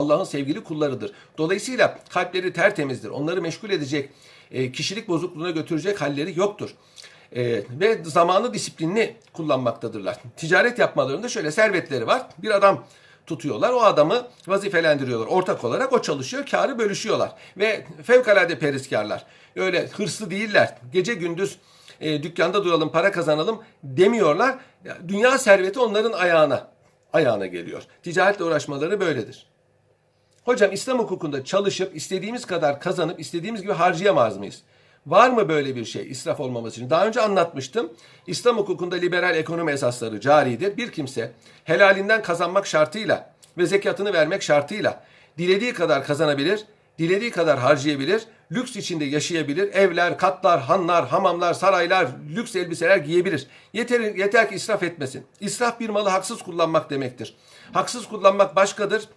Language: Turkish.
Allah'ın sevgili kullarıdır. Dolayısıyla kalpleri tertemizdir. Onları meşgul edecek, e, kişilik bozukluğuna götürecek halleri yoktur. E, ve zamanı disiplinli kullanmaktadırlar. Ticaret yapmalarında şöyle servetleri var. Bir adam tutuyorlar. O adamı vazifelendiriyorlar. Ortak olarak o çalışıyor. Karı bölüşüyorlar. Ve fevkalade periskarlar. Öyle hırslı değiller. Gece gündüz e, dükkanda duralım, para kazanalım demiyorlar. Ya, Dünya serveti onların ayağına ayağına geliyor. Ticaretle uğraşmaları böyledir. Hocam İslam hukukunda çalışıp istediğimiz kadar kazanıp istediğimiz gibi harcayamaz mıyız? Var mı böyle bir şey israf olmaması için? Daha önce anlatmıştım. İslam hukukunda liberal ekonomi esasları caridir. Bir kimse helalinden kazanmak şartıyla ve zekatını vermek şartıyla dilediği kadar kazanabilir, dilediği kadar harcayabilir, lüks içinde yaşayabilir, evler, katlar, hanlar, hamamlar, saraylar, lüks elbiseler giyebilir. Yeter, yeter ki israf etmesin. İsraf bir malı haksız kullanmak demektir. Haksız kullanmak başkadır,